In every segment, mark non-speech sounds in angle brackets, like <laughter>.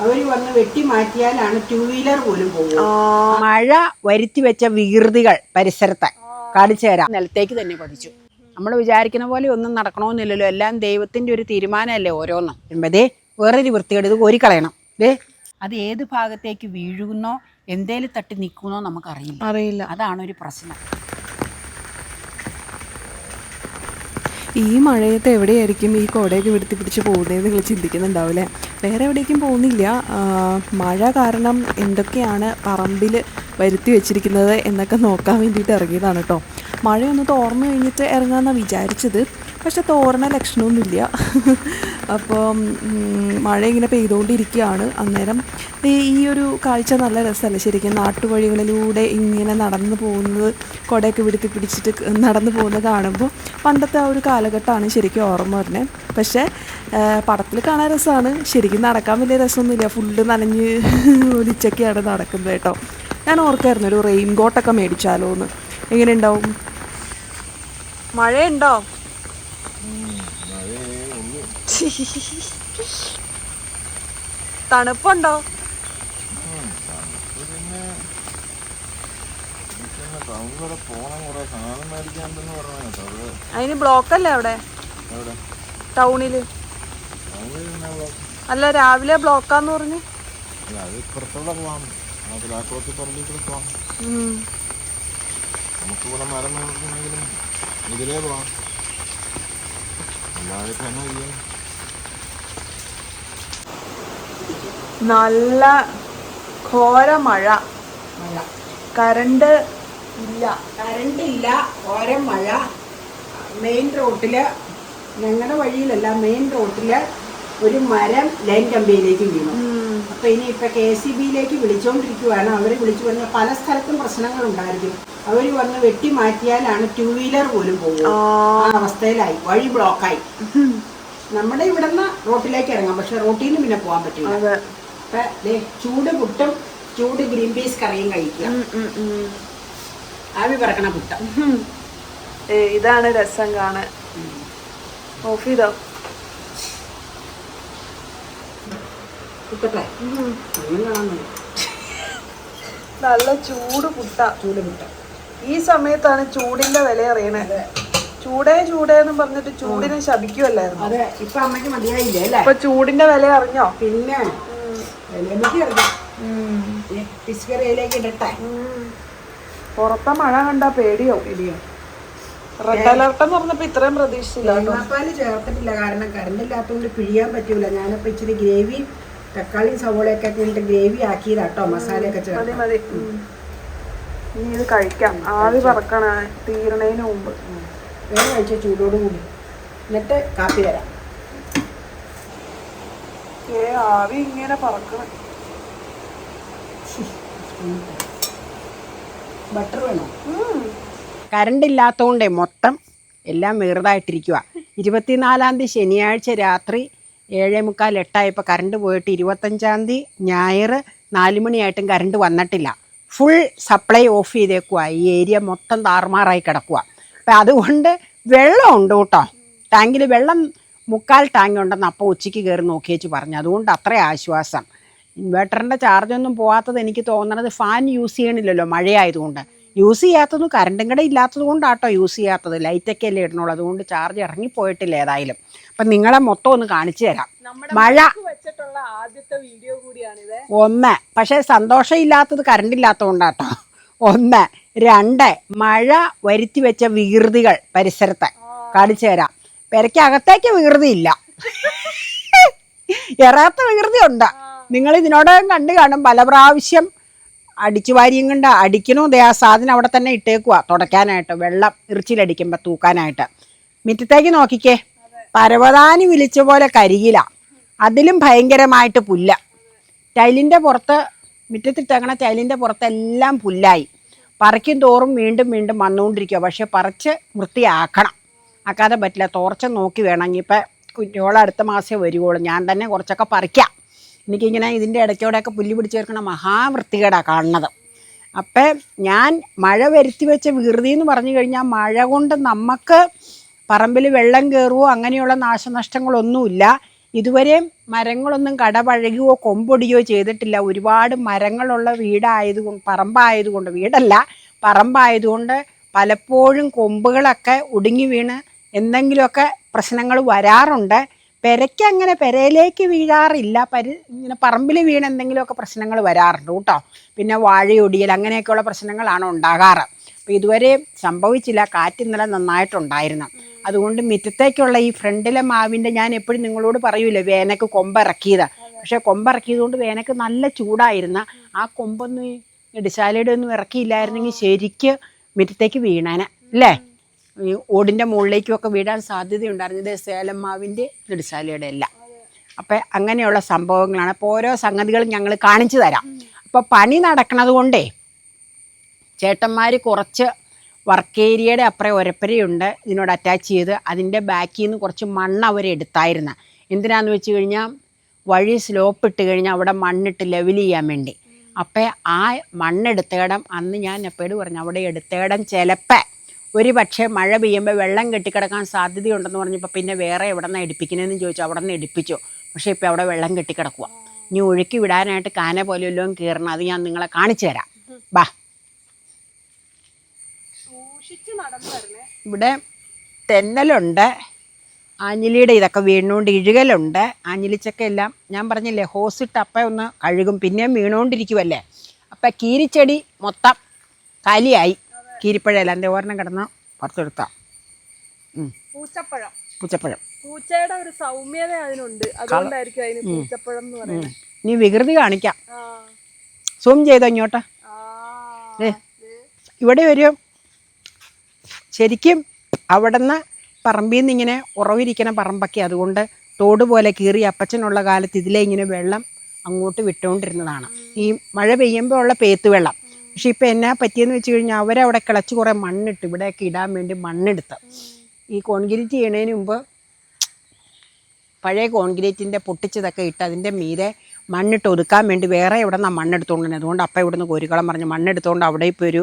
അവർ വന്ന് വെട്ടി മാറ്റിയാലാണ് two wheeler പോലും പോകുന്നത് മഴ വരുത്തി വെച്ച വികൃതികൾ പരിസരത്ത്. കാണിച്ചു തരാം. നിലത്തേക്ക് തന്നെ പഠിച്ചു നമ്മൾ വിചാരിക്കുന്ന പോലെ ഒന്നും നടക്കണമെന്നില്ലല്ലോ. എല്ലാം ദൈവത്തിന്റെ ഒരു തീരുമാനമല്ലേ ഓരോന്നും. എൺപതേ ദേ വേറൊരു വൃത്തികേട്. ഇത് കോരിക്കളയണം. ഏ അത് ഏത് ഭാഗത്തേക്ക് വീഴുന്നോ എന്തേലും തട്ടി നിൽക്കുന്നോ നമുക്കറിയില്ല. അറിയില്ല. അതാണ് ഒരു പ്രശ്നം. ഈ മഴയത്ത് എവിടെയായിരിക്കും ഈ കോടയൊക്കെ വിടുത്തി പിടിച്ച് പോകുന്നതെന്ന് നിങ്ങൾ ചിന്തിക്കുന്നുണ്ടാവില്ലേ? വേറെ എവിടേക്കും പോകുന്നില്ല. മഴ കാരണം എന്തൊക്കെയാണ് പറമ്പിൽ വരുത്തി വെച്ചിരിക്കുന്നത് എന്നൊക്കെ നോക്കാൻ വേണ്ടിയിട്ട് ഇറങ്ങിയതാണ് കേട്ടോ. മഴയൊന്ന് തോർന്നു കഴിഞ്ഞിട്ട് ഇറങ്ങാമെന്നാണ് വിചാരിച്ചത്. പക്ഷെ തോരണ ലക്ഷണമൊന്നുമില്ല. <laughs> അപ്പോൾ മഴ ഇങ്ങനെ പെയ്തുകൊണ്ടിരിക്കുകയാണ്. അന്നേരം ഈ ഒരു കാഴ്ച നല്ല രസമല്ലേ? ശരിക്കും നാട്ടുവഴികളിലൂടെ ഇങ്ങനെ നടന്നു പോകുന്നത് കുടയൊക്കെ വിടുത്തി പിടിച്ചിട്ട് നടന്നു പോകുന്നത് കാണുമ്പോൾ പണ്ടത്തെ ആ ഒരു കാലഘട്ടമാണ് ശരിക്കും ഓർമ്മ വരുന്നത്. പക്ഷേ പടത്തിൽ കാണാൻ രസമാണ്. ശരിക്കും നടക്കാൻ വലിയ രസമൊന്നുമില്ല. ഫുള്ള് നനഞ്ഞ് <laughs> ഒലിച്ചൊക്കെയാണ് നടക്കുന്നത് കേട്ടോ. ഞാൻ ഓർക്കായിരുന്നു ഒരു റെയിൻ കോട്ടൊക്കെ മേടിച്ചാലോ എന്ന് എങ്ങനെ ഉണ്ടാവും മഴയുണ്ടോ തണുപ്പുണ്ടോ ടൗണിൽ വരെ പോണം കുറെ സാധനം മേടിക്കാണ്ടെന്ന് പറഞ്ഞു കേട്ടോ. അതിന് അതിന് ബ്ലോക്കല്ലേ അവിടെ? ടൗണിൽ. അല്ല രാവിലെ ബ്ലോക്കാന്ന് പറഞ്ഞു. അല്ല നമുക്കിവിടെ മരം ഇതിലേ പോവാം. അല്ലാതെ തന്നെ ചെയ്യാം. നല്ല ഘോര മഴ. മഴ. കരണ്ട് ഇല്ല. കറണ്ട് ഇല്ല ഘോര മഴ. മെയിൻ റോട്ടിൽ ഞങ്ങളുടെ വഴിയിലല്ല മെയിൻ റോട്ടിൽ ഒരു മരം ലൈൻ കമ്പിയിലേക്ക് വീണു. അപ്പൊ ഇനി ഇപ്പൊ കെ സി ബിയിലേക്ക് വിളിച്ചോണ്ടിരിക്കുവാണ്. അവർ വിളിച്ചു പറഞ്ഞ പല സ്ഥലത്തും പ്രശ്നങ്ങൾ ഉണ്ടായിരിക്കും. അവർ വന്ന് വെട്ടി മാറ്റിയാലാണ് ടൂ വീലർ പോലും പോകുക ആ. അവസ്ഥയിലായി. വഴി ബ്ലോക്കായി. നമ്മുടെ ഇവിടുന്ന് റോട്ടിലേക്ക് ഇറങ്ങാം. പക്ഷെ റോട്ടിൽ നിന്ന് പിന്നെ പോകാൻ പറ്റില്ല. അപ്പൊ ചൂട് പുട്ടും ചൂട് ഗ്രീൻ പീസ് കറിയും കഴിക്കുക. ആവി പറക്കണ പുട്ട. ഇതാണ് രസം കാണാൻ. ഓഫ് ചെയ്തോ? അങ്ങനെ നല്ല ചൂട് പുട്ട. ചൂട് പുട്ട. ഈ സമയത്താണ് ചൂടിന്റെ വില അറിയണേ. ചൂടേ ചൂടേന്ന് പറഞ്ഞിട്ട് ചൂടിനെ ശപിക്കുമല്ലായിരുന്നു അതെ ഇപ്പൊ അമ്മയ്ക്ക് മതിയായില്ലേ അല്ലേ? ചൂടിന്റെ വില അറിഞ്ഞോ? പിന്നെ പുറത്തെ മഴ കണ്ടാ പേടിയോ? പേടിയോ? റെഡ് അലർട്ട് എന്ന് പറഞ്ഞപ്പോ ഇത്രയും പ്രതീക്ഷിച്ചില്ല തേങ്ങാപ്പാൽ ചേർത്തിട്ടില്ല. കാരണം കറണ്ട് ഇല്ലാത്തതുകൊണ്ട് പിഴിയാൻ പറ്റൂല. ഞാനപ്പോ ഇച്ചിരി ഗ്രേവി തക്കാളി സവോളയൊക്കെ ഇട്ടിട്ട് ഗ്രേവി ആക്കിയതാട്ടോ മസാലയൊക്കെ ചേർത്ത്. മതി. ഇനി ഇത് കഴിക്കാം. ആവി പറക്കണ തീരണതിന് മുമ്പ്. വേറെ കഴിച്ച? ചൂടോടുകൂടി. എന്നിട്ട് കാപ്പി തരാം. ഏ ആവി ഇങ്ങനെ പറക്കണ. ബട്ടർ വേണോ? കറണ്ട് ഇല്ലാത്തതുകൊണ്ടേ മൊത്തം എല്ലാം വെറുതായിട്ടിരിക്കുക ഇരുപത്തിനാലാം തീയതി ശനിയാഴ്ച രാത്രി ഏഴേ മുക്കാൽ എട്ടായപ്പോൾ കറണ്ട് പോയിട്ട് ഇരുപത്തഞ്ചാം തീയതി ഞായർ നാല് മണിയായിട്ടും കറണ്ട് വന്നിട്ടില്ല. ഫുൾ സപ്ലൈ ഓഫ് ചെയ്തേക്കുക ഈ ഏരിയ മൊത്തം താറുമാറായി കിടക്കുക അപ്പം അതുകൊണ്ട് വെള്ളം ഉണ്ട് കേട്ടോ ടാങ്കിൽ വെള്ളം മുക്കാൽ ടാങ്ക് ഉണ്ടെന്ന് അപ്പോൾ ഉച്ചയ്ക്ക് കയറി നോക്കിയേച്ച് പറഞ്ഞു. അതുകൊണ്ട് അത്ര ആശ്വാസം. ഇൻവേർട്ടറിന്റെ ചാർജൊന്നും പോകാത്തത് എനിക്ക് തോന്നണത് ഫാൻ യൂസ് ചെയ്യണില്ലല്ലോ മഴയായതുകൊണ്ട്. യൂസ് ചെയ്യാത്തതും കറണ്ടും കൂടെ ഇല്ലാത്തത് കൊണ്ടാട്ടോ യൂസ് ചെയ്യാത്തത്. ലൈറ്റൊക്കെ അല്ലേ ഇടണുള്ളൂ അതുകൊണ്ട് ചാർജ് ഇറങ്ങിപ്പോയിട്ടില്ല ഏതായാലും. അപ്പം നിങ്ങളെ മൊത്തം ഒന്ന് കാണിച്ചു തരാം. മഴ വെച്ചിട്ടുള്ള ആദ്യത്തെ വീഡിയോ കൂടിയാണിത് ഒന്ന് പക്ഷേ സന്തോഷമില്ലാത്തത് കറണ്ട് ഇല്ലാത്തതുകൊണ്ടാട്ടോ. ഒന്ന് രണ്ട് മഴ വരുത്തി വെച്ച വികൃതികൾ പരിസരത്തെ. കാണിച്ചു തരാം. പെരയ്ക്കകത്തേക്ക് വികൃതി ഇല്ല എറാത്ത വികൃതി ഉണ്ട് നിങ്ങൾ ഇതിനോടകം കണ്ടു കാണും. പല പ്രാവശ്യം അടിച്ചു വാരിയും കൊണ്ട് അടിക്കണോ. ദേ ആ സാധനം അവിടെ തന്നെ ഇട്ടേക്കുക തുടയ്ക്കാനായിട്ട് വെള്ളം ഇറിച്ചിലടിക്കുമ്പോൾ തൂക്കാനായിട്ട്. മിറ്റത്തേക്ക് നോക്കിക്കേ. പരവതാനി വിളിച്ച പോലെ കരിയില. അതിലും ഭയങ്കരമായിട്ട് പുല്ല. ടൈലിന്റെ പുറത്ത് മുറ്റത്തിട്ടേക്കണ ടൈലിന്റെ പുറത്തെല്ലാം പുല്ലായി. പറിക്കും തോറും വീണ്ടും വീണ്ടും വന്നുകൊണ്ടിരിക്കുക പക്ഷെ പറിച്ച് വൃത്തിയാക്കണം. ആക്കാതെ പറ്റില്ല. തോർച്ച നോക്കി വേണമെങ്കിൽ ഇപ്പം കുഞ്ഞോളം അടുത്ത മാസമേ വരുവുള്ളൂ ഞാൻ തന്നെ കുറച്ചൊക്കെ പറിക്കാം. എനിക്കിങ്ങനെ ഇതിന്റെ ഇടയ്ക്കൂടെയൊക്കെ പുല്ല് പിടിച്ച് ചേർക്കണ മഹാവൃത്തികേടാണ് കാണുന്നത്. അപ്പം ഞാൻ മഴ വരുത്തി വെച്ച വികൃതി എന്ന് പറഞ്ഞു കഴിഞ്ഞാൽ മഴ കൊണ്ട് നമുക്ക് പറമ്പിൽ വെള്ളം കയറുവോ അങ്ങനെയുള്ള നാശനഷ്ടങ്ങളൊന്നുമില്ല. ഇതുവരെയും മരങ്ങളൊന്നും കടപഴകുകയോ കൊമ്പൊടിയോ ചെയ്തിട്ടില്ല. ഒരുപാട് മരങ്ങളുള്ള വീടായതുകൊണ്ട് പറമ്പായതുകൊണ്ട് വീടല്ല പറമ്പായതുകൊണ്ട് പലപ്പോഴും കൊമ്പുകളൊക്കെ ഒടുങ്ങി വീണ് എന്തെങ്കിലുമൊക്കെ പ്രശ്നങ്ങൾ വരാറുണ്ട്. പെരയ്ക്ക് അങ്ങനെ പെരയിലേക്ക് വീഴാറില്ല. പരി ഇങ്ങനെ പറമ്പിൽ വീണ് എന്തെങ്കിലുമൊക്കെ പ്രശ്നങ്ങൾ വരാറുണ്ട് കേട്ടോ. പിന്നെ വാഴയൊടിയൽ അങ്ങനെയൊക്കെയുള്ള പ്രശ്നങ്ങളാണ് ഉണ്ടാകാറ്. അപ്പോൾ ഇതുവരെ സംഭവിച്ചില്ല. കാറ്റ് ഇന്നലെ നന്നായിട്ടുണ്ടായിരുന്നു. അതുകൊണ്ട് മിറ്റത്തേക്കുള്ള ഈ ഫ്രണ്ടിലെ മാവിന്റെ ഞാൻ എപ്പോഴും നിങ്ങളോട് പറയൂലേ വേനക്ക് കൊമ്പിറക്കിയത്. പക്ഷേ കൊമ്പിറക്കിയത് കൊണ്ട് വേനക്ക് നല്ല ചൂടായിരുന്ന. ആ കൊമ്പൊന്നും ഡിസാലയുടെ ഒന്നും ഇറക്കിയില്ലായിരുന്നെങ്കിൽ ശരിക്ക് മിറ്റത്തേക്ക് വീണേനെ. അല്ലേ? ഓടിന്റെ മുകളിലേക്കുമൊക്കെ വീഴാൻ സാധ്യതയുണ്ടായിരുന്നു. ഇത് സേലം മാവിന്റെ നെടുശാലയുടെ എല്ലാം അപ്പം അങ്ങനെയുള്ള സംഭവങ്ങളാണ്. അപ്പോൾ ഓരോ സംഗതികളും ഞങ്ങൾ കാണിച്ചു തരാം. അപ്പോൾ പണി നടക്കണത് കൊണ്ടേ ചേട്ടന്മാർ കുറച്ച് വർക്ക് ഏരിയയുടെ അപ്പുറം ഒരപ്പരയുണ്ട്. ഇതിനോട് അറ്റാച്ച് ചെയ്ത് അതിന്റെ ബാക്കിൽ നിന്ന് കുറച്ച് മണ്ണ് അവർ എടുത്തായിരുന്നു. എന്തിനാന്ന് വെച്ച് കഴിഞ്ഞാൽ വഴി സ്ലോപ്പ് ഇട്ട് കഴിഞ്ഞാൽ അവിടെ മണ്ണിട്ട് ലെവൽ ചെയ്യാൻ വേണ്ടി. അപ്പം ആ മണ്ണെടുത്തേടം അന്ന് ഞാൻ എപ്പോഴും പറഞ്ഞു അവിടെ എടുത്തേടം ചിലപ്പോൾ ഒരു പക്ഷേ മഴ പെയ്യുമ്പോൾ വെള്ളം കെട്ടിക്കിടക്കാൻ സാധ്യതയുണ്ടെന്ന് പറഞ്ഞപ്പോൾ പിന്നെ വേറെ എവിടെ നിന്ന് എടുപ്പിക്കണമെന്ന് ചോദിച്ചു. അവിടെ നിന്ന് എടുപ്പിച്ചു പക്ഷേ ഇപ്പോൾ അവിടെ വെള്ളം കെട്ടിക്കിടക്കുക ഇനി ഒഴുക്കി വിടാനായിട്ട് കാന പോലെ വല്ലതും കയറണം അത് ഞാൻ നിങ്ങളെ കാണിച്ചു തരാം. ബാ. ഇവിടെ തെന്നലുണ്ട്. ആഞ്ഞിലിയുടെ ഇതൊക്കെ വീണുകൊണ്ട് ഇഴുകലുണ്ട്. ആഞ്ഞിലിച്ചൊക്കെ എല്ലാം ഞാൻ പറഞ്ഞില്ലേ ഹോസിട്ട് അപ്പം ഒന്ന് കഴുകും. പിന്നെയും വീണുകൊണ്ടിരിക്കുമല്ലേ അപ്പം കീരിച്ചെടി മൊത്തം കാലിയായി. കീരിപ്പഴയല്ല എന്റെ ഓരണം കിടന്ന് പുറത്തെടുത്താം പൂച്ചപ്പഴം. പൂച്ചപ്പഴം. പൂച്ചയുടെ ഒരു സൗമ്യത അതിനുണ്ട്. അതുകൊണ്ടായിരിക്കും അതിന് പൂച്ചപ്പഴം എന്ന് പറയുന്നത്. ഇനി വികൃതി കാണിക്കാം. സൂം ചെയ്തോ ഇങ്ങോട്ട്. ഇവിടെ ഒരു ശരിക്കും അവിടുന്ന് പറമ്പിൽ നിന്ന് ഇങ്ങനെ ഉറവിരിക്കണ പറമ്പൊക്കെ. അതുകൊണ്ട് തോട് പോലെ കീറി അപ്പച്ചനുള്ള കാലത്ത് ഇതിലെ ഇങ്ങനെ വെള്ളം അങ്ങോട്ട് വിട്ടുകൊണ്ടിരുന്നതാണ്. ഈ മഴ പെയ്യുമ്പോൾ ഉള്ള പേത്ത് വെള്ളം. പക്ഷെ ഇപ്പം എന്നാ പറ്റിയെന്ന് വെച്ച് കഴിഞ്ഞാൽ അവരവിടെ കിളച്ച് കുറേ മണ്ണിട്ട് ഇവിടെയൊക്കെ ഇടാൻ വേണ്ടി മണ്ണെടുത്ത്. ഈ കോൺക്രീറ്റ് ചെയ്യണതിന് മുമ്പ് പഴയ കോൺക്രീറ്റിന്റെ പൊട്ടിച്ചതൊക്കെ ഇട്ട് അതിന്റെ മീതെ മണ്ണിട്ട് ഒതുക്കാൻ വേണ്ടി വേറെ എവിടെ നിന്നാണ് മണ്ണെടുത്തുകൊണ്ട് വന്നത്. അതുകൊണ്ട് അപ്പം ഇവിടുന്ന് കോരിക്കളം പറഞ്ഞ് മണ്ണെടുത്തുകൊണ്ട് അവിടെ ഇപ്പോൾ ഒരു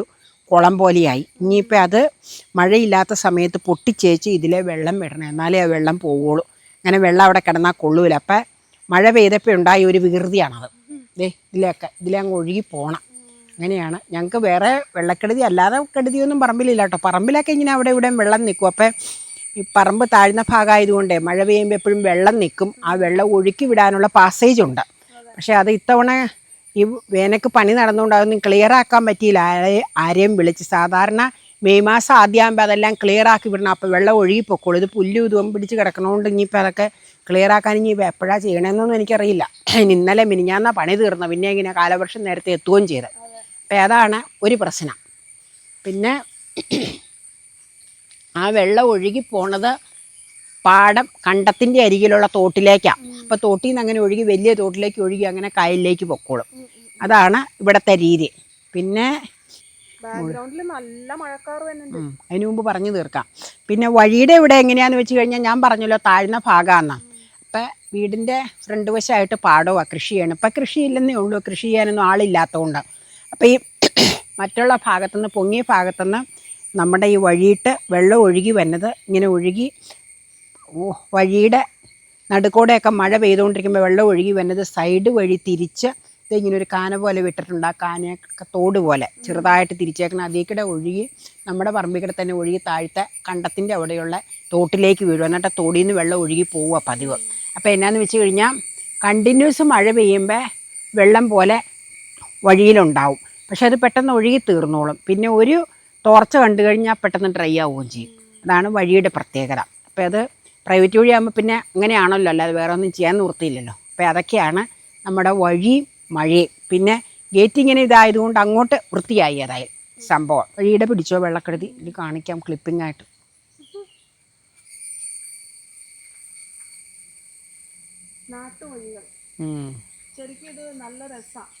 കുളം പോലെയായി. ഇനിയിപ്പോൾ അത് മഴയില്ലാത്ത സമയത്ത് പൊട്ടിച്ചേച്ച് ഇതിലെ വെള്ളം വിടണം. എന്നാലേ ആ വെള്ളം പോവുള്ളൂ. അങ്ങനെ വെള്ളം അവിടെ കിടന്നാൽ കൊള്ളൂല. അപ്പം മഴ പെയ്തപ്പോൾ ഉണ്ടായ ഒരു വികൃതിയാണത്. ദേ ഇതിലൊക്കെ ഇതിലെ അങ്ങ് ഒഴുകി പോകണം അങ്ങനെയാണ്. ഞങ്ങൾക്ക് വേറെ വെള്ളക്കെടുതി അല്ലാതെ കെടുതിയൊന്നും പറമ്പിലില്ല കേട്ടോ. പറമ്പിലൊക്കെ ഇങ്ങനെ അവിടെ ഇവിടെ വെള്ളം നിൽക്കും അപ്പം ഈ പറമ്പ് താഴ്ന്ന ഭാഗമായതുകൊണ്ട് മഴ പെയ്യുമ്പോൾ എപ്പോഴും വെള്ളം നിൽക്കും ആ വെള്ളം ഒഴുക്കി വിടാനുള്ള പാസേജ് ഉണ്ട്. പക്ഷേ അത് ഇത്തവണ ഈ വേനക്ക് പണി നടന്നുകൊണ്ട് അതൊന്നും ക്ലിയർ ആക്കാൻ പറ്റിയില്ല. ആരെ ആരെയും വിളിച്ച് സാധാരണ മെയ് മാസം ആദ്യമാകുമ്പോൾ അതെല്ലാം ക്ലിയർ ആക്കി വിടണം. അപ്പോൾ വെള്ളം ഒഴുകിപ്പോക്കോളൂ പൊക്കോളൂ. ഇത് പുല്ലും ഇതും പിടിച്ച് കിടക്കണോണ്ട് ഇനിയിപ്പോൾ അതൊക്കെ ക്ലിയർ ആക്കാൻ ഇനി എപ്പോഴാണ് ചെയ്യണമെന്നൊന്നും എനിക്കറിയില്ല. ഇന്നലെ മിനിഞ്ഞാന്നാ പണി തീർന്നത്. പിന്നെ ഇങ്ങനെ കാലവർഷം നേരത്തെ എത്തുകയും ചെയ്ത്. അപ്പം അതാണ് ഒരു പ്രശ്നം. പിന്നെ ആ വെള്ളം ഒഴുകി പോണത് പാടം കണ്ടത്തിന്റെ അരികിലുള്ള തോട്ടിലേക്കാണ് അപ്പോൾ തോട്ടിൽ നിന്ന് അങ്ങനെ ഒഴുകി വലിയ തോട്ടിലേക്ക് ഒഴുകി അങ്ങനെ കായലിലേക്ക് പൊക്കോളും. അതാണ് ഇവിടുത്തെ രീതി. പിന്നെ നല്ല മഴക്കാർ വരുന്നുണ്ട്. അതിനു അതിന് മുമ്പ് പറഞ്ഞു തീർക്കാം. പിന്നെ വഴിയുടെ ഇവിടെ എങ്ങനെയാന്ന് വെച്ച് കഴിഞ്ഞാൽ ഞാൻ പറഞ്ഞല്ലോ താഴ്ന്ന ഭാഗമാണ് അപ്പം വീടിന്റെ ഫ്രണ്ട് വശമായിട്ട് പാടമാണ് കൃഷി ചെയ്യണം ഇപ്പം കൃഷിയില്ലെന്നേ ഉള്ളൂ. കൃഷി ചെയ്യാനൊന്നും ആളില്ലാത്തതുകൊണ്ട് അപ്പോൾ ഈ മറ്റുള്ള ഭാഗത്തുനിന്ന് പൊങ്ങിയ ഭാഗത്തുനിന്ന് നമ്മുടെ ഈ വഴിയിട്ട് വെള്ളം ഒഴുകി വരുന്നത് ഇങ്ങനെ ഒഴുകി വഴിയുടെ നടുക്കോടെയൊക്കെ മഴ പെയ്തുകൊണ്ടിരിക്കുമ്പോൾ വെള്ളം ഒഴുകി വരുന്നത് സൈഡ് വഴി തിരിച്ച് ഇത് ഇങ്ങനെ ഒരു കാന പോലെ വിട്ടിട്ടുണ്ട്. ആ കാനയൊക്കെ തോട് പോലെ ചെറുതായിട്ട് തിരിച്ചേക്കണം അതേക്കിടെ ഒഴുകി നമ്മുടെ പറമ്പിക്കിടെ തന്നെ ഒഴുകി താഴത്തെ കണ്ടത്തിന്റെ അവിടെയുള്ള തോട്ടിലേക്ക് വീഴും. എന്നിട്ട് തോടിയിൽ നിന്ന് വെള്ളം ഒഴുകി പോവുക പതിവ്. അപ്പോൾ എന്നാന്ന് വെച്ച് കഴിഞ്ഞാൽ കണ്ടിന്യൂസ് മഴ പെയ്യുമ്പോൾ വെള്ളം പോലെ വഴിയിലുണ്ടാവും. പക്ഷെ അത് പെട്ടെന്ന് ഒഴുകി തീർന്നോളും. പിന്നെ ഒരു തോർച്ച കണ്ടു കഴിഞ്ഞാൽ പെട്ടെന്ന് ഡ്രൈ ആവുകയും ചെയ്യും. അതാണ് വഴിയുടെ പ്രത്യേകത. അപ്പോൾ അത് പ്രൈവറ്റ് വഴിയാകുമ്പോൾ പിന്നെ അങ്ങനെയാണല്ലോ അല്ലാതെ വേറെ ഒന്നും ചെയ്യാൻ നിർത്തിയില്ലല്ലോ അപ്പോൾ അതൊക്കെയാണ് നമ്മുടെ വഴി മഴയും പിന്നെ ഗേറ്റ് ഇങ്ങനെ ഇതായതുകൊണ്ട് അങ്ങോട്ട് വൃത്തിയായി അതായത് സംഭവം. വഴിയുടെ പിടിച്ചോ വെള്ളക്കെടുതി ഇത് കാണിക്കാം ക്ലിപ്പിംഗ് ആയിട്ട്. നാട്ടുവഴികൾ. ശരിക്കും ഇത് നല്ല രസമാണ്.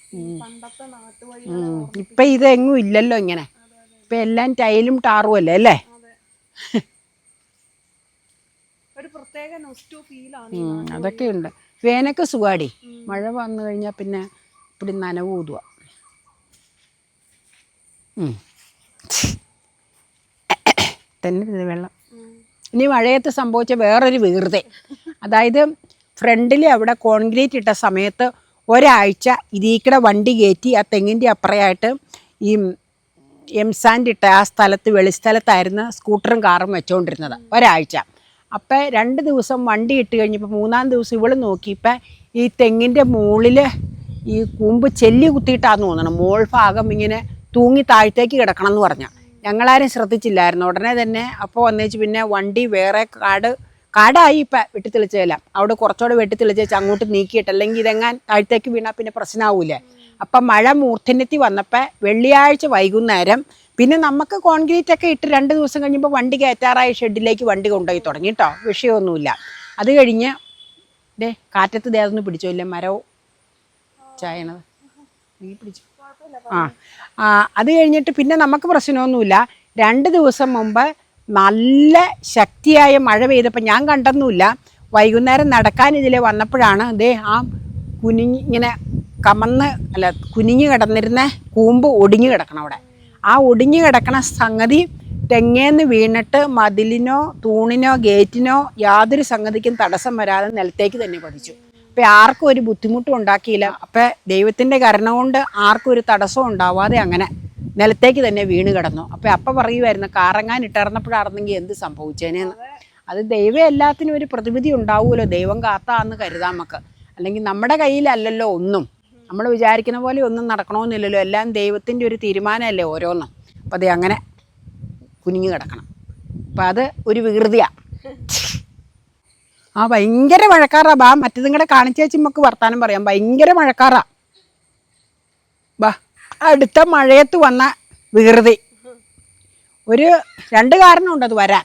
ഇപ്പൊ ഇതെങ്ങും ഇല്ലല്ലോ ഇങ്ങനെ. ഇപ്പൊ എല്ലാം ടൈലും ടാറും അല്ലേ അല്ലേ? അതൊക്കെ ഉണ്ട് വേനൊക്കെ സുഖാടി. മഴ വന്നു കഴിഞ്ഞാൽ പിന്നെ ഇപ്പിടി നനവ് ഊതുക. തന്നെ വെള്ളം. ഇനി മഴയത്ത് സംഭവിച്ച വേറൊരു വേറുതെ അതായത് ഫ്രണ്ടിൽ അവിടെ കോൺക്രീറ്റ് ഇട്ട സമയത്ത് ഒരാഴ്ച ഇതീക്കടെ വണ്ടി കയറ്റി ആ തെങ്ങിന്റെ അപ്പുറയായിട്ട് ഈ എംസാൻഡ് ഇട്ട ആ സ്ഥലത്ത് വെളിസ്ഥലത്തായിരുന്നു സ്കൂട്ടറും കാറും വെച്ചുകൊണ്ടിരുന്നത് ഒരാഴ്ച. അപ്പം രണ്ട് ദിവസം വണ്ടി ഇട്ട് കഴിഞ്ഞപ്പോൾ മൂന്നാം ദിവസം ഇവൾ നോക്കിയപ്പോൾ ഈ തെങ്ങിന്റെ മുകളിൽ ഈ കൂമ്പ് ചെല്ലി കുത്തിയിട്ടാന്ന് തോന്നണം. മോൾ ഭാഗം ഇങ്ങനെ തൂങ്ങി താഴത്തേക്ക് കിടക്കണം എന്ന് പറഞ്ഞാൽ ഞങ്ങളാരും ശ്രദ്ധിച്ചില്ലായിരുന്നു. ഉടനെ തന്നെ അപ്പോൾ വന്നേച്ച് പിന്നെ വണ്ടി വേറെ കാട് കാടായി ഇപ്പം വെട്ടിത്തെളിച്ചതല്ല അവിടെ കുറച്ചുകൂടെ വെട്ടിത്തെളിച്ചേച്ച് അങ്ങോട്ട് നീക്കിയിട്ട് അല്ലെങ്കിൽ ഇതെങ്ങാൻ താഴത്തേക്ക് വീണാൽ പിന്നെ പ്രശ്നമാവൂലേ അപ്പം മഴ മൂർധന്യത്തിൽ വന്നപ്പോൾ വെള്ളിയാഴ്ച വൈകുന്നേരം പിന്നെ നമുക്ക് കോൺക്രീറ്റ് ഒക്കെ ഇട്ട് രണ്ട് ദിവസം കഴിയുമ്പോൾ വണ്ടി കയറ്റാറായ ഷെഡിലേക്ക് വണ്ടി കൊണ്ടുപോയി തുടങ്ങി കേട്ടോ വിഷയമൊന്നുമില്ല അത് കഴിഞ്ഞ് ഡേ കാറ്റത്ത് ദേ അതൊന്ന് പിടിച്ചോ ഇല്ലേ മരവും ചായണത്. നീ പിടിച്ചു. ആ. അത് കഴിഞ്ഞിട്ട് പിന്നെ നമുക്ക് പ്രശ്നമൊന്നുമില്ല. രണ്ട് ദിവസം മുമ്പ് നല്ല ശക്തിയായ മഴ പെയ്തപ്പോൾ ഞാൻ കണ്ടൊന്നുമില്ല. വൈകുന്നേരം നടക്കാൻ ഇതിലെ വന്നപ്പോഴാണ് ദേ ആ കുനിഞ്ഞ് ഇങ്ങനെ കമന്ന് അല്ല കുനിഞ്ഞ് കിടന്നിരുന്ന കൂമ്പ് ഒടിഞ്ഞു കിടക്കണം അവിടെ. ആ ഒടിഞ്ഞു കിടക്കണ സംഗതി തെങ്ങേന്ന് വീണിട്ട് മതിലിനോ തൂണിനോ ഗേറ്റിനോ യാതൊരു സംഗതിക്കും തടസ്സം വരാതെ നിലത്തേക്ക് തന്നെ പതിച്ചു. അപ്പം ആർക്കും ഒരു ബുദ്ധിമുട്ടും ഉണ്ടാക്കിയില്ല. അപ്പം ദൈവത്തിന്റെ കരുണ കൊണ്ട് ആർക്കും ഒരു തടസ്സവും ഉണ്ടാവാതെ അങ്ങനെ നിലത്തേക്ക് തന്നെ വീണ് കിടന്നു. അപ്പോൾ അപ്പം പറയുമായിരുന്നു കാറങ്ങാൻ ഇട്ടിറന്നപ്പോഴായിരുന്നെങ്കിൽ എന്ത് സംഭവിച്ചേനെന്ന് അത്. ദൈവം എല്ലാത്തിനും ഒരു പ്രതിവിധി ഉണ്ടാവുമല്ലോ ദൈവം കാത്താന്ന് കരുതാം നമുക്ക്. അല്ലെങ്കിൽ നമ്മുടെ കയ്യിലല്ലല്ലോ ഒന്നും. നമ്മൾ വിചാരിക്കുന്ന പോലെ ഒന്നും നടക്കണമെന്നില്ലല്ലോ എല്ലാം ദൈവത്തിന്റെ ഒരു തീരുമാനമല്ലേ ഓരോന്നും. അപ്പം അത് അങ്ങനെ കുനിഞ്ഞു കിടക്കണം. അപ്പം അത് ഒരു വികൃതിയാണ് ആ ഭയങ്കര മഴക്കാറാ. ബാ മറ്റേതും കൂടെ കാണിച്ചേച്ചുമ്പോൾ നമുക്ക് വർത്താനം പറയാം. ഭയങ്കര മഴക്കാറാ. ബാ അടുത്ത മഴയത്ത് വന്ന വികൃതി. ഒരു രണ്ട് കാരണമുണ്ട് അത് വരാൻ.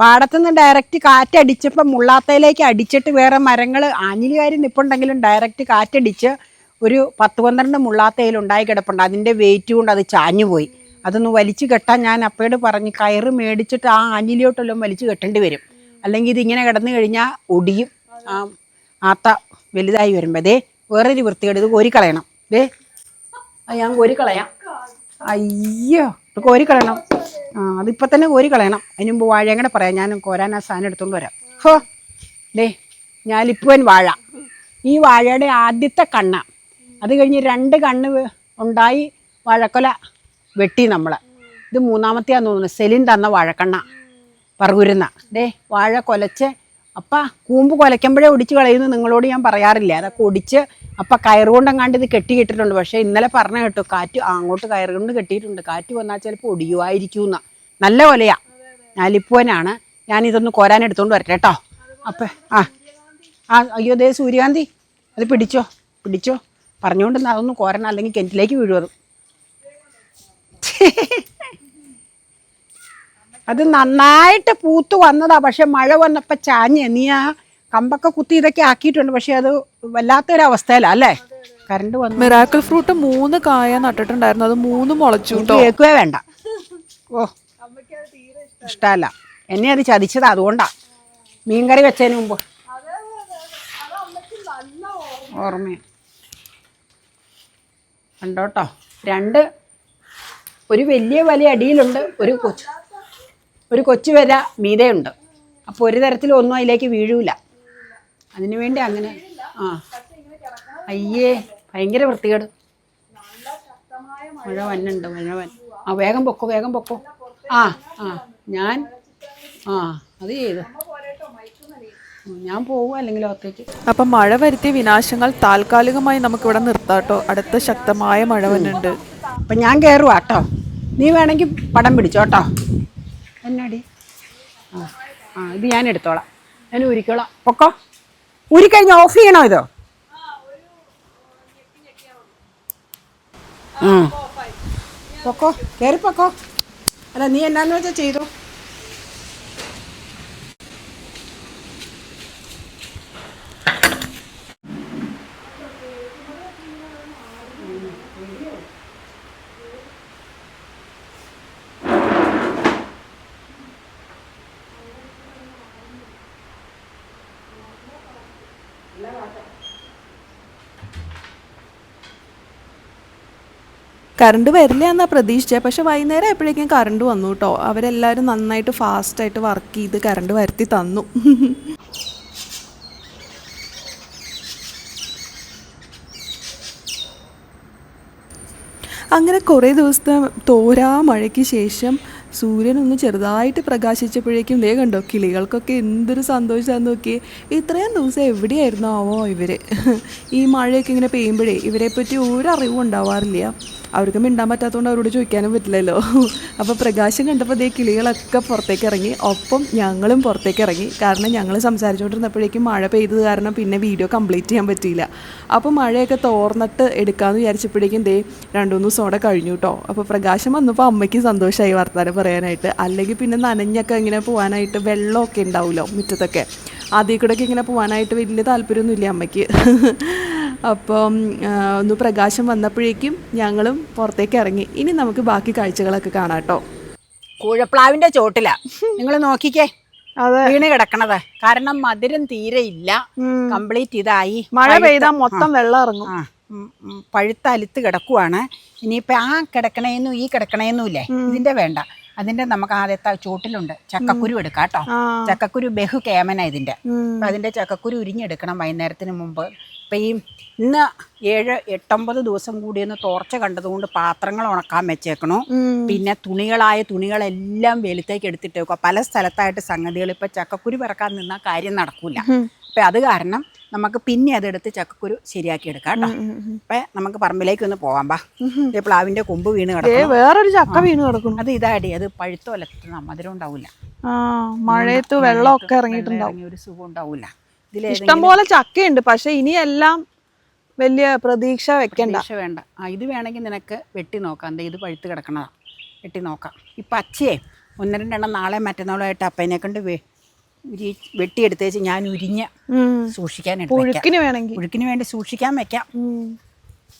പാടത്തുനിന്ന് ഡയറക്റ്റ് കാറ്റടിച്ചപ്പോൾ മുള്ളാത്തയിലേക്ക് അടിച്ചിട്ട് വേറെ മരങ്ങൾ ആഞ്ഞിലികാരി നിപ്പുണ്ടെങ്കിലും ഡയറക്റ്റ് കാറ്റടിച്ച് ഒരു പത്ത് പന്ത്രണ്ട് മുള്ളാത്തയിൽ ഉണ്ടായി കിടപ്പുണ്ട്. അതിന്റെ വെയിറ്റ് കൊണ്ട് അത് ചാഞ്ഞു പോയി. അതൊന്ന് വലിച്ചു കെട്ടാൻ ഞാൻ അപ്പയോട് പറഞ്ഞ് കയറ് മേടിച്ചിട്ട് ആ ആഞ്ഞിലിയോട്ടെല്ലാം വലിച്ചു കെട്ടേണ്ടി വരും. അല്ലെങ്കിൽ ഇതിങ്ങനെ കിടന്നു കഴിഞ്ഞാൽ ഒടിയും ആ ആത്ത വലുതായി വരുമ്പോൾ ദേ വേറൊരു വൃത്തികേട്. ഇത് കോരിക്കളയണം. ദേ അത് ഞാൻ കളയാം. അയ്യോ കോരി കളയണം. ആ അതിപ്പോൾ തന്നെ കോരിക്കളയണം അതിന് മുമ്പ് വാഴയും പറയാം. ഞാൻ കോരാൻ ആ സാധനം എടുത്തുകൊണ്ട് വരാം. ഹോ ദേ ഞാലിപ്പൂവൻ വാഴ. ഈ വാഴയുടെ ആദ്യത്തെ കണ്ണ. അത് കഴിഞ്ഞ് രണ്ട് കണ്ണ് ഉണ്ടായി വാഴക്കൊല വെട്ടി നമ്മൾ ഇത് മൂന്നാമത്തെയാന്ന് തോന്നുന്നു. സെലിൻ തന്ന വാഴക്കണ്ണ. പറകുരുന്ന. ദേ വാഴ കൊലച്ച് അപ്പ കൂമ്പ് കൊലയ്ക്കുമ്പോഴേ ഒടിച്ച് കളയുന്നു നിങ്ങളോട് ഞാൻ പറയാറില്ല. അതൊക്കെ ഒടിച്ച് അപ്പ കയറുകൊണ്ടെങ്ങാണ്ട് ഇത് കെട്ടിയിട്ടിട്ടുണ്ട്. പക്ഷേ ഇന്നലെ പറഞ്ഞ കേട്ടു കാറ്റ് അങ്ങോട്ട് കയറുകൊണ്ട് കെട്ടിയിട്ടുണ്ട്. കാറ്റ് വന്നാൽ ചിലപ്പോൾ ഒടിയുമായിരിക്കും എന്ന് നല്ല കൊലയാ. ഞാലിപ്പൂവനാണ്. ഞാനിതൊന്ന് കോരാൻ എടുത്തോണ്ട് വരട്ടെ കേട്ടോ. അപ്പം ആ ആ അയ്യോ ദേ സൂര്യകാന്തി അത് പിടിച്ചോ പിടിച്ചോ. പറഞ്ഞുകൊണ്ട് അതൊന്ന് കോരണം അല്ലെങ്കിൽ കിണറ്റിലേക്ക് വീഴും അത് നന്നായിട്ട് പൂത്ത് വന്നതാ. പക്ഷെ മഴ വന്നപ്പോൾ ചാഞ്ഞ്. നീ ആ കമ്പൊക്കെ കുത്തി ഇതൊക്കെ ആക്കിയിട്ടുണ്ട്. പക്ഷെ അത് വല്ലാത്തൊരവസ്ഥയിലാ അല്ലേ? കറണ്ട് വന്നു. മിറാക്കിൾ ഫ്രൂട്ട് മൂന്ന് കായ നട്ടിട്ടുണ്ടായിരുന്നു. അത് മൂന്ന് മുളച്ചു കേട്ടോ കേൾക്കുകയേ വേണ്ട. ഓ ഇഷ്ടമല്ല എന്നെ അത് ചതിച്ചത് അതുകൊണ്ടാ. മീൻകറി വെച്ചതിന് മുമ്പ്. ഓർമ്മ കണ്ടോട്ടോ രണ്ട് ഒരു വലിയ വലിയ അടിയിലുണ്ട് ഒരു കൊച്ചു ഒരു കൊച്ചു വര മീതയുണ്ട്. അപ്പോൾ ഒരു തരത്തിലും ഒന്നും അതിലേക്ക് വീഴൂല. അതിനു വേണ്ടി അങ്ങനെ ആ. അയ്യേ ഭയങ്കര വൃത്തികേട്. മഴ വന്നുണ്ട് മഴ വൻ ആ വേഗം പൊക്കോ വേഗം പൊക്കോ. ആ ആ ഞാൻ ആ അത് ചെയ്തു. ഞാൻ പോകും അല്ലെങ്കിൽ അകത്തേക്ക്. അപ്പം മഴ വരുത്തിയ വിനാശങ്ങൾ താൽക്കാലികമായി നമുക്കിവിടെ നിർത്താട്ടോ അടുത്ത ശക്തമായ മഴ വന്നിട്ടുണ്ട്. അപ്പം ഞാൻ കയറുവാട്ടോ നീ വേണമെങ്കിൽ പടം പിടിച്ചോ കേട്ടോ എന്നാടി? ആ ആ ഇത് ഞാൻ എടുത്തോളാം ഞാൻ ഉരിക്കോളാം പൊക്കോ. ഉരിക്കഴിഞ്ഞ് ഓഫ് ചെയ്യണോ ഇതോ? ആ. പൊക്കോ കയറി പൊക്കോ. അല്ല നീ എന്നാന്ന് വെച്ചാൽ ചെയ്തോ? കറണ്ട് വരില്ല എന്നാണ് പ്രതീക്ഷിച്ചത് പക്ഷേ വൈകുന്നേരം എപ്പോഴേക്കും കറണ്ട് വന്നു കേട്ടോ. അവരെല്ലാവരും നന്നായിട്ട് ഫാസ്റ്റായിട്ട് വർക്ക് ചെയ്ത് കറണ്ട് വരുത്തി തന്നു. അങ്ങനെ കുറേ ദിവസത്തെ തോരാ മഴയ്ക്ക് ശേഷം സൂര്യനൊന്ന് ചെറുതായിട്ട് പ്രകാശിച്ചപ്പോഴേക്കും ദേ കണ്ടോ കിളികൾക്കൊക്കെ എന്തൊരു സന്തോഷമാണെന്ന് നോക്കി ഇത്രയും ദിവസം എവിടെയായിരുന്നു ആവോ ഇവർ ഈ മഴയൊക്കെ ഇങ്ങനെ പെയ്യുമ്പോഴേ ഇവരെപ്പറ്റി ഒരു അറിവും ഉണ്ടാവാറില്ല. അവർക്ക് മിണ്ടാൻ പറ്റാത്തതുകൊണ്ട് അവരോട് ചോദിക്കാനും പറ്റില്ലല്ലോ. അപ്പോൾ പ്രകാശം കണ്ടപ്പോൾ ദേ കിളികളൊക്കെ പുറത്തേക്ക് ഇറങ്ങി ഒപ്പം ഞങ്ങളും പുറത്തേക്ക് ഇറങ്ങി കാരണം ഞങ്ങൾ സംസാരിച്ചുകൊണ്ടിരുന്നപ്പോഴേക്കും മഴ പെയ്തത് കാരണം പിന്നെ വീഡിയോ കംപ്ലീറ്റ് ചെയ്യാൻ പറ്റിയില്ല. അപ്പോൾ മഴയൊക്കെ തോർന്നിട്ട് എടുക്കാമെന്ന് വിചാരിച്ചപ്പോഴേക്കും ദേ രണ്ടു മൂന്ന് ദിവസം അവിടെ കഴിഞ്ഞു കേട്ടോ അപ്പോൾ പ്രകാശം വന്നപ്പോൾ അമ്മയ്ക്ക് സന്തോഷമായി വർത്താനം പറയാനായിട്ട്. അല്ലെങ്കിൽ പിന്നെ നനഞ്ഞൊക്കെ ഇങ്ങനെ പോകാനായിട്ട് വെള്ളമൊക്കെ ഉണ്ടാവുമല്ലോ മുറ്റത്തൊക്കെ. അതിൽ കൂടെയൊക്കെ ഇങ്ങനെ പോകാനായിട്ട് വലിയ താല്പര്യമൊന്നുമില്ല അമ്മയ്ക്ക്. അപ്പം ഒന്ന് പ്രകാശം വന്നപ്പോഴേക്കും ഞങ്ങളും പുറത്തേക്ക് ഇറങ്ങി. ഇനി നമുക്ക് ബാക്കി കാഴ്ചകളൊക്കെ കാണാം കേട്ടോ. കൂഴപ്ലാവിന്റെ ചോട്ടില. നിങ്ങൾ നോക്കിക്കേ. അതെ. വീണ് കിടക്കണത്. കാരണം മധുരം തീരെ ഇല്ല. കംപ്ലീറ്റ് ഇതായി. മഴ പെയ്താൽ മൊത്തം വെള്ളം ഇറങ്ങും. പഴുത്ത അലുത്ത് കിടക്കുവാണ്. ഇനിയിപ്പോ ആ കിടക്കണേന്നും ഈ കിടക്കണേന്നും ഇല്ലേ? ഇതിന്റെ വേണ്ട. അതിന്റെ നമുക്ക് ആദ്യത്തെ ചോട്ടിലുണ്ട്. ചക്കക്കുരു എടുക്കാം കേട്ടോ. ചക്കക്കുരു ബഹു കേമന ഇതിന്റെ അതിന്റെ ചക്കക്കുരു ഉരിഞ്ഞെടുക്കണം വൈകുന്നേരത്തിന് മുമ്പ്. ഇപ്പൊ ഈ ഇന്ന് ഏഴ് എട്ടൊമ്പത് ദിവസം കൂടി ഒന്ന് തോർച്ച കണ്ടതുകൊണ്ട് പാത്രങ്ങൾ ഉണക്കാൻ വെച്ചേക്കണു. പിന്നെ തുണികളായ തുണികളെല്ലാം വെളുത്തേക്ക് എടുത്തിട്ട് വെക്കുക പല സ്ഥലത്തായിട്ട് സംഗതികൾ ഇപ്പൊ ചക്കക്കുരു പിറക്കാൻ നിന്നാൽ കാര്യം നടക്കൂല. അപ്പൊ അത് കാരണം നമുക്ക് പിന്നെ അതെടുത്ത് ചക്കക്കുരു ശരിയാക്കി എടുക്കാം കേട്ടോ. അപ്പൊ നമുക്ക് പറമ്പിലേക്ക് ഒന്ന് പോകാം ബാ. ഇത് പ്ലാവിന്റെ കൊമ്പ് വീണ് കിടക്കും വേറൊരു ചക്ക വീണ് കിടക്കും അത് ഇതാടി അത് പഴുത്തോലത്തണം മധുരം ഉണ്ടാവില്ല ആ മഴയത്ത് വെള്ളമൊക്കെ ഇറങ്ങിയിട്ടുണ്ടാവും. ഒരു സുഖം ഉണ്ടാവില്ല ഇതിൽ ഇഷ്ടം പോലെ ചക്കയുണ്ട്. പക്ഷെ ഇനിയെല്ലാം വലിയ പ്രതീക്ഷ വെക്കണ്ട. പ്രതീക്ഷ വേണ്ട. ആ ഇത് വേണമെങ്കിൽ നിനക്ക് വെട്ടി നോക്കാം. എന്താ ഇത് പഴുത്ത് കിടക്കണതാ. വെട്ടി നോക്കാം. ഇപ്പം അച്ചയെ ഒന്ന് രണ്ടെണ്ണം നാളെ മറ്റന്നാളുമായിട്ട് അപ്പനെ കൊണ്ട് വെ- ഉരി വെട്ടിയെടുത്തേച്ച് ഞാൻ ഉരിഞ്ഞ സൂക്ഷിക്കാൻ പുഴുക്കിന് വേണമെങ്കിൽ. പുഴുക്കിന് വേണ്ടി സൂക്ഷിക്കാൻ വെക്കാം.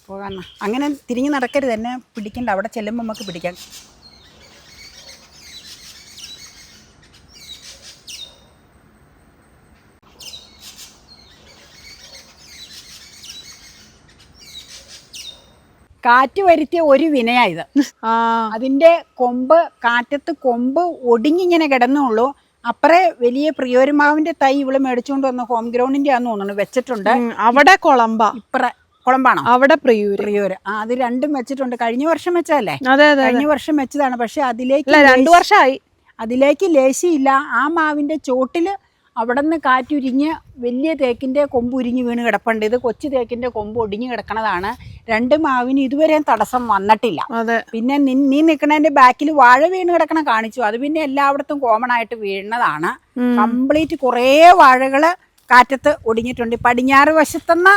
പോകാന്ന അങ്ങനെ തിരിഞ്ഞ് നടക്കരുത്. എന്നെ പിടിക്കണ്ട. അവിടെ ചെല്ലുമ്പോൾ നമുക്ക് പിടിക്കാം. കാറ്റ് വരുത്തിയ ഒരു വിനയാ ഇത്. അതിന്റെ കൊമ്പ് കാറ്റത്ത് കൊമ്പ് ഒടിഞ്ഞിങ്ങനെ കിടന്നുള്ളൂ. അപ്പറേ വലിയ പ്രിയോരുമാവിന്റെ തൈ ഇവൾ മേടിച്ചുകൊണ്ട് വന്ന ഹോം ഗ്രൗണ്ടിന്റെ ആന്ന് തോന്നുന്നു വെച്ചിട്ടുണ്ട്. അവിടെ കൊളമ്പ. ഇപ്പറ കുളമ്പാണോ? അവിടെ പ്രിയൂര്. പ്രിയോര്. ആ അത് രണ്ടും വെച്ചിട്ടുണ്ട്. കഴിഞ്ഞ വർഷം വെച്ചതല്ലേ? കഴിഞ്ഞ വർഷം വെച്ചതാണ്. പക്ഷെ അതിലേക്ക് രണ്ടു വർഷമായി അതിലേക്ക് ലേശിയില്ല. ആ മാവിന്റെ ചോട്ടിൽ അവിടെ നിന്ന് കാറ്റുരിഞ്ഞ് വലിയ തേക്കിന്റെ കൊമ്പ് ഉരിഞ്ഞ് വീണ് കിടപ്പുണ്ട്. ഇത് കൊച്ചു തേക്കിന്റെ കൊമ്പ് ഒടിഞ്ഞ് കിടക്കണതാണ്. രണ്ട് മാവിന് ഇതുവരെയും തടസ്സം വന്നിട്ടില്ല. അതെ. പിന്നെ നീ നീ നിൽക്കണതിന്റെ ബാക്കിൽ വാഴ വീണ് കിടക്കണ കാണിച്ചു. അത് പിന്നെ എല്ലായിടത്തും കോമൺ ആയിട്ട് വീഴുന്നതാണ്. കംപ്ലീറ്റ് കുറേ വാഴകൾ കാറ്റത്ത് ഒടിഞ്ഞിട്ടുണ്ട്. പടിഞ്ഞാറ് വശത്തുനിന്ന്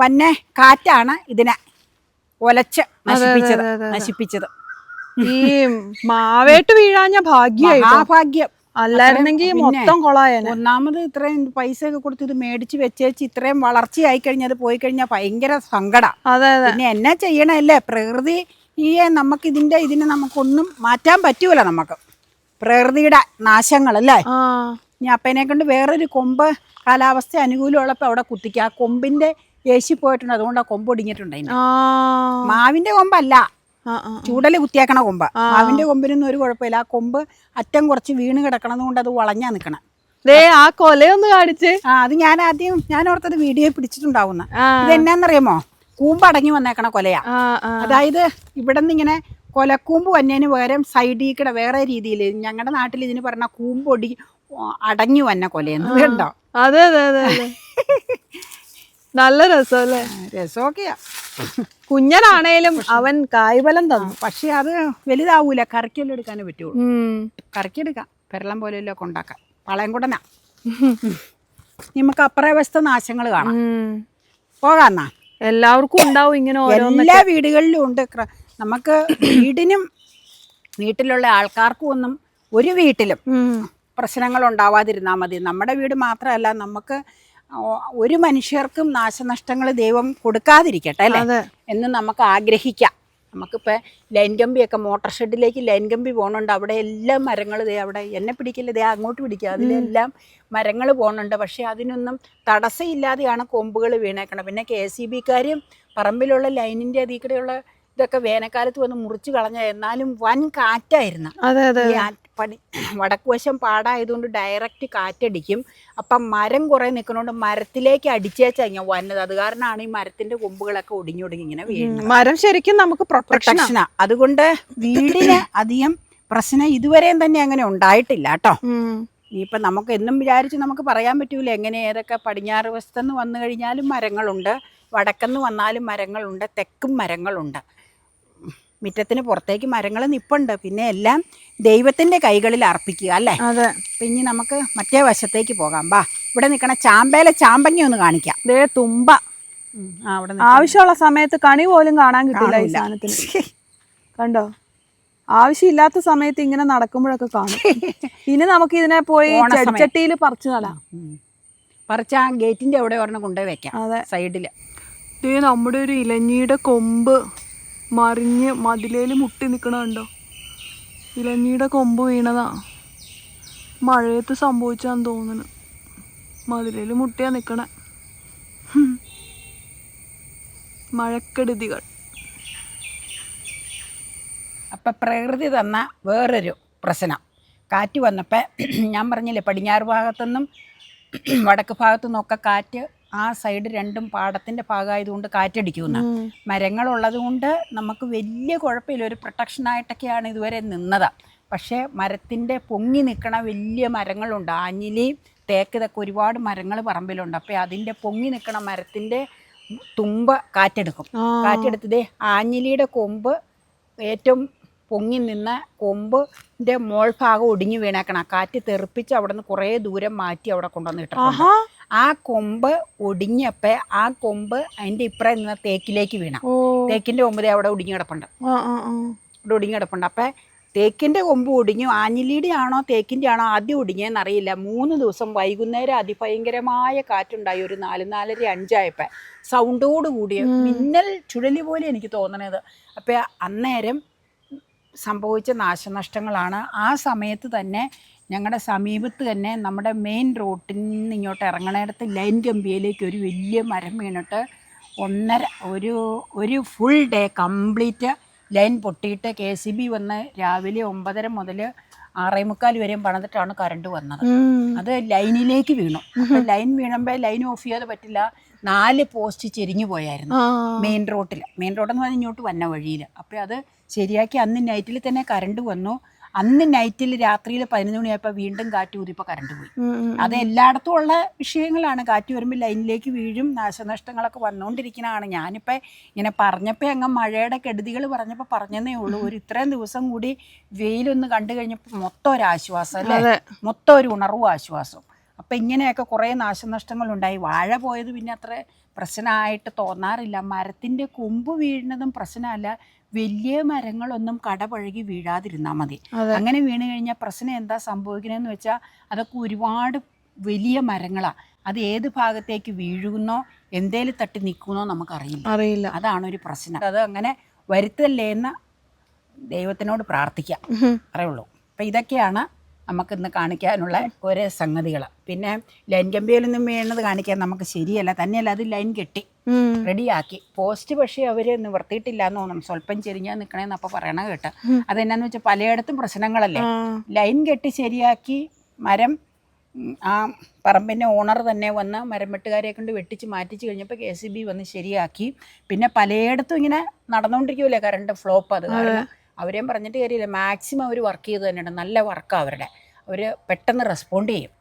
വന്നെ കാറ്റാണ് ഇതിനെ ഒലച്ച് നശിപ്പിച്ചത്. നശിപ്പിച്ചത്. ഈ മാവേട്ട് വീഴാഞ്ഞ ഭാഗ്യായി മഹാഭാഗ്യം. അല്ലായിരുന്നെങ്കിൽ മൊത്തം കൊളായനെ. ഒന്നാമത് ഇത്രയും പൈസ ഒക്കെ കൊടുത്ത് ഇത് മേടിച്ച് വെച്ചേച്ച് ഇത്രയും വളർച്ചയായി കഴിഞ്ഞാൽ അത് പോയി കഴിഞ്ഞാൽ ഭയങ്കര സങ്കട. അതെ അതെ. പിന്നെ എന്നാ ചെയ്യണല്ലേ പ്രകൃതി ഈ നമുക്ക് ഇതിന്റെ ഇതിനെ നമുക്കൊന്നും മാറ്റാൻ പറ്റൂല നമുക്ക്. പ്രകൃതിയുടെ നാശങ്ങളല്ലേ? ഇനി അപ്പനെ കൊണ്ട് വേറൊരു കൊമ്പ് കാലാവസ്ഥ അനുകൂലമുള്ളപ്പോൾ അവിടെ കുത്തിക്കുക ആ കൊമ്പിന്റെ ഏശി പോയിട്ടുണ്ട്. അതുകൊണ്ട് ആ കൊമ്പ് ഒടിഞ്ഞിട്ടുണ്ട് മാവിന്റെ കൊമ്പല്ല. ചൂടൽ കുത്തിയാക്കണ കൊമ്പ്. മാവിന്റെ കൊമ്പിനൊന്നും ഒരു കുഴപ്പമില്ല. ആ കൊമ്പ് അറ്റം കുറച്ച് വീണ് കിടക്കണത് കൊണ്ട് അത് വളഞ്ഞാ നിക്കണം. ദേ ആ കൊലയൊന്ന് കാണിച്ച്. ആ അത് ഞാൻ ആദ്യം ഞാൻ ഓർത്തത് വീഡിയോ പിടിച്ചിട്ടുണ്ടാവുന്ന. ഇത് എന്നാന്നറിയാമോ? കൂമ്പടങ്ങി വന്നേക്കണ കൊലയാ. അതായത് ഇവിടെ നിന്ന് ഇങ്ങനെ കൊലക്കൂമ്പ് വന്നതിന് പകരം സൈഡിൽ കൂടെ വേറെ രീതിയിൽ ഞങ്ങളുടെ നാട്ടിൽ ഇതിന് പറഞ്ഞ കൂമ്പൊടി അടഞ്ഞു വന്ന കൊലയെന്ന് കണ്ടോ അതെ അതെ അതെ. <laughs> നല്ല രസമല്ലേ? രസമൊക്കെയാ. കുഞ്ഞനാണേലും അവൻ കായ്ഫലം തന്നു. പക്ഷെ അത് വലുതാവൂല. കറിക്കെല്ലാം എടുക്കാനേ പറ്റുള്ളൂ. കറിക്കെടുക്കാം. പെരളം പോലെയല്ലോ ഒക്കെ ഉണ്ടാക്കാം പളയം കൂടനാ. നമുക്ക് അപ്പുറ വശത്തെ നാശങ്ങൾ കാണാം. പോകാന്നാ? എല്ലാവർക്കും ഉണ്ടാവും ഇങ്ങനെ എല്ലാ വീടുകളിലും ഉണ്ട്. നമുക്ക് വീടിനും വീട്ടിലുള്ള ആൾക്കാർക്കും ഒന്നും ഒരു വീട്ടിലും. പ്രശ്നങ്ങൾ ഉണ്ടാവാതിരുന്നാൽ മതി. നമ്മുടെ വീട് മാത്രമല്ല നമുക്ക് ഒരു മനുഷ്യർക്കും നാശനഷ്ടങ്ങൾ ദൈവം കൊടുക്കാതിരിക്കട്ടെ അല്ലേ? അതെ. എന്ന് നമുക്ക് ആഗ്രഹിക്കാം. നമുക്കിപ്പോൾ ലൈൻ കമ്പിയൊക്കെ മോട്ടർ ഷെഡിലേക്ക് ലൈൻ കമ്പി പോകുന്നുണ്ട് അവിടെ എല്ലാം മരങ്ങൾ ദേ അവിടെ എന്നെ പിടിക്കില്ല ദേ അങ്ങോട്ട് പിടിക്കുക. അതിലെല്ലാം മരങ്ങൾ പോകുന്നുണ്ട് പക്ഷേ അതിനൊന്നും തടസ്സമില്ലാതെയാണ് കൊമ്പുകൾ വീണേക്കണം പിന്നെ കെ ഇ ബിക്കാരും പറമ്പിലുള്ള ലൈനിന്റെ കൂടെയുള്ള ഇതൊക്കെ വേനൽക്കാലത്ത് വന്ന് മുറിച്ച് കളഞ്ഞ എന്നാലും വൻ കാറ്റായിരുന്നു. അതെ അതെ പടി വടക്ക് വശം പാടായതുകൊണ്ട് ഡയറക്റ്റ് കാറ്റടിക്കും. അപ്പം മരം കുറേ നിൽക്കുന്നതുകൊണ്ട് മരത്തിലേക്ക് അടിച്ചേച്ചാ ഞാൻ വന്നത്. അത് കാരണമാണ് ഈ മരത്തിന്റെ കൊമ്പുകളൊക്കെ ഒടിഞ്ഞൊടുങ്ങി ഇങ്ങനെ വീഴുന്നത്. മരം ശരിക്കും നമുക്ക് പ്രൊട്ടക്ഷനാണ് പ്രൊട്ടക്ഷനാ അതുകൊണ്ട് വീടിന് അധികം പ്രശ്നം ഇതുവരെയും തന്നെ അങ്ങനെ ഉണ്ടായിട്ടില്ല കേട്ടോ. ഇനിയിപ്പം നമുക്ക് എന്നും വിചാരിച്ച് നമുക്ക് പറയാൻ പറ്റൂല. എങ്ങനെ ഏതൊക്കെ പടിഞ്ഞാറ് വശത്തുനിന്ന് വന്നു കഴിഞ്ഞാലും മരങ്ങളുണ്ട്. വടക്കെന്ന് വന്നാലും മരങ്ങളുണ്ട്. തെക്കും മരങ്ങളുണ്ട്. മുറ്റത്തിന് പുറത്തേക്ക് മരങ്ങൾ നിപ്പുണ്ട്. പിന്നെ എല്ലാം ദൈവത്തിന്റെ കൈകളിൽ അർപ്പിക്കുക അല്ലേ? അതെ. പിന്നെ നമുക്ക് മറ്റേ വശത്തേക്ക് പോകാം. ബാ ഇവിടെ നിൽക്കണ ചാമ്പയിലെ ചാമ്പങ്ങി ഒന്ന് കാണിക്കാം. ദേ തുമ്പ. ആ അവിടെ ആവശ്യമുള്ള സമയത്ത് കണി പോലും കാണാൻ കിട്ടില്ല ഈ സാധനത്തിന്. കണ്ടോ? ആവശ്യമില്ലാത്ത സമയത്ത് ഇങ്ങനെ നടക്കുമ്പോഴൊക്കെ കാണും. ഇനി നമുക്ക് ഇതിനെ പോയി ഓണസമയം. ചെടിച്ചട്ടിയിൽ പറിച്ചു നടാം. പറിച്ച് ആ ഗേറ്റിന്റെ അവിടെ ഒരെണ്ണം കൊണ്ടുപോയി വെക്കാം അതെ. സൈഡിൽ ദേ നമ്മുടെ ഒരു ഇലഞ്ഞിയുടെ കൊമ്പ്. മറിഞ്ഞ് മതിലേൽ മുട്ടി നിൽക്കണുണ്ടോ ഇലഞ്ഞിയുടെ കൊമ്പ് വീണതാ. മഴയത്ത് സംഭവിച്ചാന്ന് തോന്നുന്നു. മതിലേൽ മുട്ടിയാ നിൽക്കണേ മഴക്കെടുതികൾ. അപ്പം പ്രകൃതി തന്ന വേറൊരു പ്രശ്നം. കാറ്റ് വന്നപ്പോൾ ഞാൻ പറഞ്ഞില്ലേ പടിഞ്ഞാറ് ഭാഗത്തുനിന്നും വടക്ക് ഭാഗത്തു നിന്നൊക്കെ കാറ്റ് ആ സൈഡ് രണ്ടും പാടത്തിന്റെ ഭാഗമായതുകൊണ്ട് കാറ്റടിക്കുന്ന മരങ്ങളുള്ളത് കൊണ്ട് നമുക്ക് വലിയ കുഴപ്പമില്ല. ഒരു പ്രൊട്ടക്ഷനായിട്ടൊക്കെയാണ് ഇതുവരെ നിന്നത്. പക്ഷേ മരത്തിന്റെ പൊങ്ങി നിൽക്കണ വലിയ മരങ്ങളുണ്ട്. ആഞ്ഞിലി തേക്ക് ഇതൊക്കെ ഒരുപാട് മരങ്ങൾ പറമ്പിലുണ്ട്. അപ്പോൾ അതിന്റെ പൊങ്ങി നിൽക്കണ മരത്തിന്റെ തുമ്പ കാറ്റെടുക്കും. കാറ്റെടുത്തതേ ആഞ്ഞിലിയുടെ കൊമ്പ് ഏറ്റവും പൊങ്ങി നിന്ന കൊമ്പിന്റെ മോൾ ഭാഗം ഒടിഞ്ഞു വീണേക്കണം. കാറ്റ് തെറിപ്പിച്ച് അവിടെ നിന്ന് കുറേ ദൂരം മാറ്റി അവിടെ കൊണ്ടുവന്നിട്ടുണ്ട് ആ കൊമ്പ് ഒടിഞ്ഞപ്പോൾ ആ കൊമ്പ് അതിന്റെ ഇപ്പറ നിന്ന തേക്കിലേക്ക് വീണ. തേക്കിന്റെ തേക്കിന്റെ കൊമ്പ് അവിടെ ഒടിഞ്ഞു കിടപ്പുണ്ട്. ആ ആ ആ. ഇവിടെ ഒടിഞ്ഞു കിടപ്പുണ്ട്. അപ്പൊ തേക്കിന്റെ കൊമ്പ് ഒടിഞ്ഞു. ആഞ്ഞിലിയുടെ ആണോ തേക്കിന്റെ ആണോ ആദ്യം ഒടിഞ്ഞതെന്ന് അറിയില്ല. മൂന്ന് ദിവസം വൈകുന്നേരം അതിഭയങ്കരമായ കാറ്റുണ്ടായി. ഒരു നാല് നാലര അഞ്ചായപ്പ. സൗണ്ടോട് കൂടിയ മിന്നൽ ചുഴലി പോലെ എനിക്ക് തോന്നണത്. അപ്പൊ അന്നേരം സംഭവിച്ച നാശനഷ്ടങ്ങളാണ്. ആ സമയത്ത് തന്നെ ഞങ്ങളുടെ സമീപത്ത് തന്നെ നമ്മുടെ മെയിൻ റോട്ടിൽ നിന്ന് ഇങ്ങോട്ട് ഇറങ്ങണയിടത്ത് ലൈൻ കമ്പിയിലേക്ക് ഒരു വലിയ മരം വീണിട്ട് ഒന്നര ഒരു ഒരു ഫുൾ ഡേ കംപ്ലീറ്റ് ലൈൻ പൊട്ടിയിട്ട് കെ സി ബി വന്ന് രാവിലെ ഒമ്പതര മുതൽ ആറേ മുക്കാൽ വരെയും പണിതിട്ടാണ് കറണ്ട് വന്നത്. അത് ലൈനിലേക്ക് വീണു. ലൈൻ വീണുമ്പോൾ ലൈൻ ഓഫ് ചെയ്യാതെ പറ്റില്ല. നാല് പോസ്റ്റ് ചെരിഞ്ഞു പോയായിരുന്നു മെയിൻ റോട്ടിൽ മെയിൻ റോഡെന്ന് പറഞ്ഞാൽ ഇങ്ങോട്ട് വന്ന വഴിയിൽ അപ്പോൾ അത് ശരിയാക്കി അന്ന് നൈറ്റിൽ തന്നെ കറണ്ട് വന്നു. അന്ന് നൈറ്റിൽ രാത്രിയിൽ പതിനൊന്ന് മണിയായപ്പോൾ വീണ്ടും കാറ്റ് ഊതിപ്പോൾ കറണ്ട് പോയി. അത് എല്ലായിടത്തും ഉള്ള വിഷയങ്ങളാണ്. കാറ്റ് വരുമ്പോൾ ലൈനിലേക്ക് വീഴും നാശനഷ്ടങ്ങളൊക്കെ വന്നുകൊണ്ടിരിക്കുന്നതാണ് ഞാനിപ്പോൾ ഇങ്ങനെ പറഞ്ഞപ്പോൾ അങ്ങ് മഴയുടെ കെടുതികൾ പറഞ്ഞപ്പോൾ പറഞ്ഞതേ ഉള്ളൂ. ഒരു ഇത്രയും ദിവസം കൂടി വെയിലൊന്ന് കണ്ടു കഴിഞ്ഞപ്പോൾ മൊത്തം ഒരു ആശ്വാസം അല്ലേ? മൊത്തം ഒരു ഉണർവും ആശ്വാസവും. അപ്പം ഇങ്ങനെയൊക്കെ കുറേ നാശനഷ്ടങ്ങളുണ്ടായി. വാഴ പോയത് പിന്നെ അത്ര പ്രശ്നമായിട്ട് തോന്നാറില്ല. മരത്തിന്റെ കൊമ്പ് വീഴുന്നതും പ്രശ്നമല്ല. വലിയ മരങ്ങളൊന്നും കടപഴകി വീഴാതിരുന്നാൽ മതി. അങ്ങനെ വീണ് കഴിഞ്ഞാൽ പ്രശ്നം എന്താ സംഭവിക്കണമെന്ന് വെച്ചാൽ അതൊക്കെ ഒരുപാട് വലിയ മരങ്ങളാണ് അത് ഏത് ഭാഗത്തേക്ക് വീഴുന്നോ എന്തേലും തട്ടി നിൽക്കുന്നോ നമുക്കറിയില്ല. അറിയില്ല. അതാണ് ഒരു പ്രശ്നം. അത് അങ്ങനെ വരുത്തല്ലേ എന്ന് ദൈവത്തിനോട് പ്രാർത്ഥിക്കാം. അത്രേ ഉള്ളൂ. അപ്പം ഇതൊക്കെയാണ് നമുക്കിന്ന് കാണിക്കാനുള്ള ഓരോ സംഗതികൾ. പിന്നെ ലൈൻ കമ്പിയിലൊന്നും വീണത് കാണിക്കാൻ നമുക്ക് ശരിയല്ല. തന്നെയല്ല അത് ലൈൻ കെട്ടി. റെഡിയാക്കി. പോസ്റ്റ് പക്ഷേ അവർ നിവർത്തിയിട്ടില്ല എന്ന് തോന്നുന്നു സ്വല്പം ചെരിഞ്ഞാൽ നിൽക്കണേന്ന് അപ്പോൾ പറയണ കേട്ട്. അതെന്നാന്ന് വെച്ചാൽ പലയിടത്തും പ്രശ്നങ്ങളല്ലേ? ലൈൻ കെട്ടി ശരിയാക്കി മരം ആ പറമ്പിന്റെ ഓണർ തന്നെ വന്ന് മരം വെട്ടുകാരെ കൊണ്ട് വെട്ടിച്ച് മാറ്റിച്ച് കഴിഞ്ഞപ്പോൾ കെ സി ബി വന്ന് ശരിയാക്കി. പിന്നെ പലയിടത്തും ഇങ്ങനെ നടന്നുകൊണ്ടിരിക്കുമല്ലേ കറണ്ട് ഫ്ലോപ്പ് അത് കാരണം. അവരെയും പറഞ്ഞിട്ട് കാര്യമില്ല. മാക്സിമം അവർ വർക്ക് ചെയ്ത് തന്നെയാണ്. നല്ല വർക്കാണ് അവരുടെ. അവർ പെട്ടെന്ന് റെസ്പോണ്ട് ചെയ്യും.